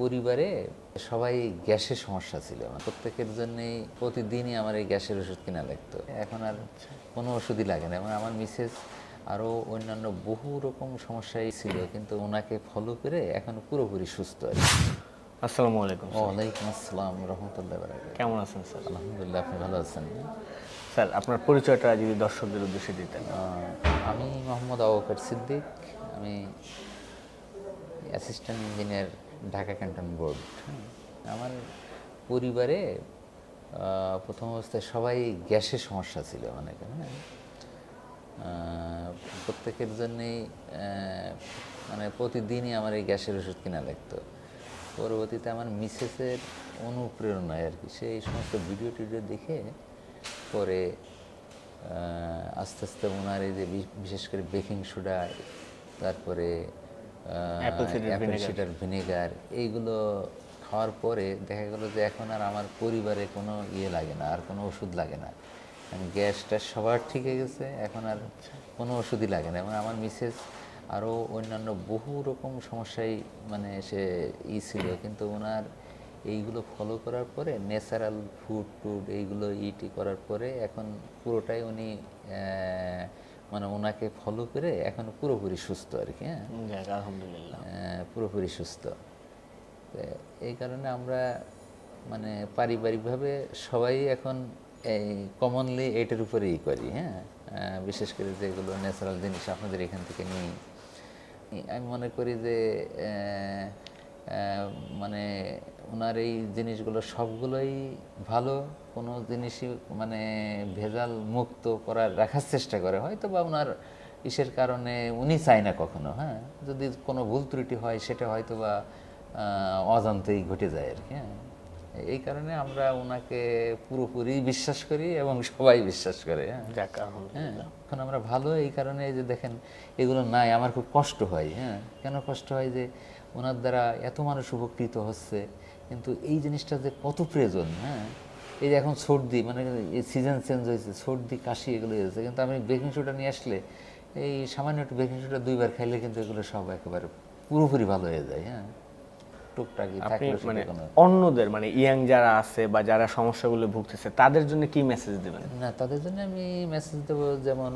পরিবারে সবাই গ্যাসের সমস্যা ছিল আমার। প্রত্যেকের জন্যই প্রতিদিনই আমার এই গ্যাসের ওষুধ কিনা লাগতো। এখন আর কোনো ওষুধই লাগে না। এবং আমার মিসেস আরও অন্যান্য বহু রকম সমস্যাই ছিল কিন্তু ওনাকে ফলো করে এখন পুরোপুরি সুস্থ আর। আসসালামু আলাইকুম ওয়ালাইকুম আসসালাম রহমতুল্লাহ। কেমন আছেন স্যার? আলহামদুলিল্লাহ আপনি ভালো আছেন? স্যার আপনার পরিচয়টা যদি দর্শকদের উদ্দেশ্যে দিতেন। আমি মোহাম্মদ আবুবকর সিদ্দিক। আমি assistant engineer Dhaka cantonment board. হ্যাঁ। আমার পরিবারে প্রথম অবস্থায় সবাই গ্যাসের সমস্যা ছিল অনেকে হ্যাঁ। প্রত্যেকের জন্যেই মানে প্রতিদিনই আমার এই গ্যাসের ওষুধ কিনা লাগতো। পরবর্তীতে আমার মিসেসের অনুপ্রেরণায় আর কি সে এই সমস্ত ভিডিও টিডিও দেখে পরে আস্তে আস্তে ওনার এই যে বিশেষ করে বেকিং সোডা তারপরে অ্যাপেল সিডার ভিনেগার এইগুলো খাওয়ার পরে দেখা গেল যে এখন আর আমার পরিবারে কোনো ইয়ে লাগে না আর কোনো ওষুধ লাগে না। গ্যাসটা সবার ঠিক হয়ে গেছে এখন আর কোনো ওষুধই লাগে না। এবং আমার মিসেস আরও অন্যান্য বহু রকম সমস্যায় মানে সে ই ছিল কিন্তু ওনার এইগুলো ফলো করার পরে ন্যাচারাল ফুড টুড এইগুলো ইটি করার পরে এখন পুরোটাই উনি মানে ওনাকে ফলো করে এখন পুরোপুরি সুস্থ আর কি হ্যাঁ? আলহামদুলিল্লাহ। আহ, পুরোপুরি সুস্থ। এই কারণে আমরা মানে পারিবারিকভাবে সবাই এখন এই কমনলি এটার উপরেই করি হ্যাঁ? বিশেষ করে যেগুলো ন্যাচারাল জিনিস আপনাদের এখান থেকে নিই। আমি মনে করি যে মানে ওনার এই জিনিসগুলো সবগুলোই ভালো কোনো জিনিসই মানে ভেজাল মুক্ত করার রাখার চেষ্টা করে। হয়তো বা ওনার ইসের কারণে উনি চায় না কখনো হ্যাঁ? যদি কোনো ভুল ত্রুটি হয় সেটা হয়তো বা অজান্তেই ঘটে যায় আর কি হ্যাঁ? এই কারণে আমরা ওনাকে পুরোপুরি বিশ্বাস করি এবং সবাই বিশ্বাস করে হ্যাঁ? যাক হ্যাঁ এখন আমরা ভালো এই কারণে যে দেখেন এগুলো নাই আমার খুব কষ্ট হয় হ্যাঁ? কেন কষ্ট হয় যে ওনার দ্বারা এত মানুষ উপকৃত হচ্ছে কিন্তু এই জিনিসটা যে কত প্রয়োজন হ্যাঁ? এই যে এখন সর্দি মানে এই সিজন চেঞ্জ হয়েছে, সর্দি, কাশি এগুলো হয়েছে কিন্তু আমি বেকিং সোডা নিয়ে আসলে এই সামান্য একটু বেকিং সোডা দুইবার খাইলে কিন্তু এগুলো সব একেবারে পুরোপুরি ভালো হয়ে যায় হ্যাঁ? টুকটাকি আপনি মানে অন্যদের মানে ইয়াং যারা আছে বা যারা সমস্যাগুলো ভুগতেছে তাদের জন্য কি মেসেজ দিবেন? না তাদের জন্য আমি মেসেজ দেবো যেমন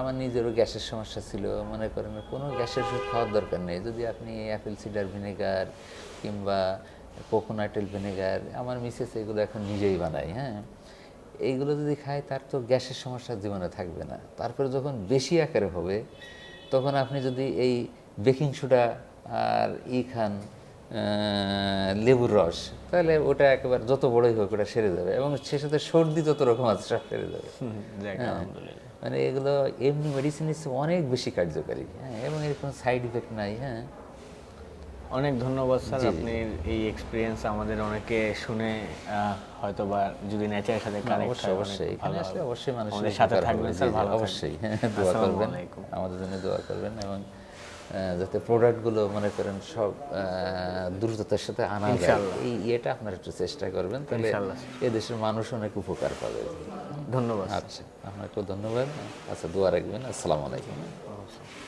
আমার নিজেরও গ্যাসের সমস্যা ছিল। মনে করেন কোনো গ্যাসের ওষুধ খাওয়ার দরকার নেই। যদি আপনি অ্যাপেল সিডার ভিনেগার কিংবা কোকোনাটেল ভিনেগার আমার মিসেস এগুলো এখন নিজেই বানাই হ্যাঁ? এইগুলো যদি খায় তার তো গ্যাসের সমস্যা জীবনে থাকবে না। তারপরে যখন বেশি আকারে হবে তখন আপনি যদি এই বেকিং সোডা আর ই খান লেবুর রস। তাহলে ওটা একেবারে যত বড়ই হোক ওটা সেরে যাবে এবং সে সাথে সর্দি যত রকম আছে সব সেরে যাবে। হ্যাঁ। মানে এগুলো এমনি মেডিসিনের চেয়ে অনেক বেশি কার্যকারী। হ্যাঁ এবং এর কোনো সাইড ইফেক্ট নাই হ্যাঁ। অনেক ধন্যবাদ স্যার আপনি এই এক্সপিরিয়েন্স আমাদের অনেকে শুনে হয়তো বা যদি নেচারের সাথে কানেক্ট অবশ্যই অবশ্যই। এখানে আসলে অবশ্যই মানুষের সাথে থাকবেন স্যার ভালো অবশ্যই। হ্যাঁ দোয়া করবেন। আমাদের জন্য দোয়া করবেন এবং যাতে প্রোডাক্টগুলো মনে করেন সব দ্রুততার সাথে আনা যায়। এই ইয়েটা আপনারা একটু চেষ্টা করবেন তাহলে। এদেশের মানুষ অনেক উপকার পাবে। ধন্যবাদ। আচ্ছা আপনাকেও ধন্যবাদ। আচ্ছা দোয়া রাখবেন। আসসালামু আলাইকুম।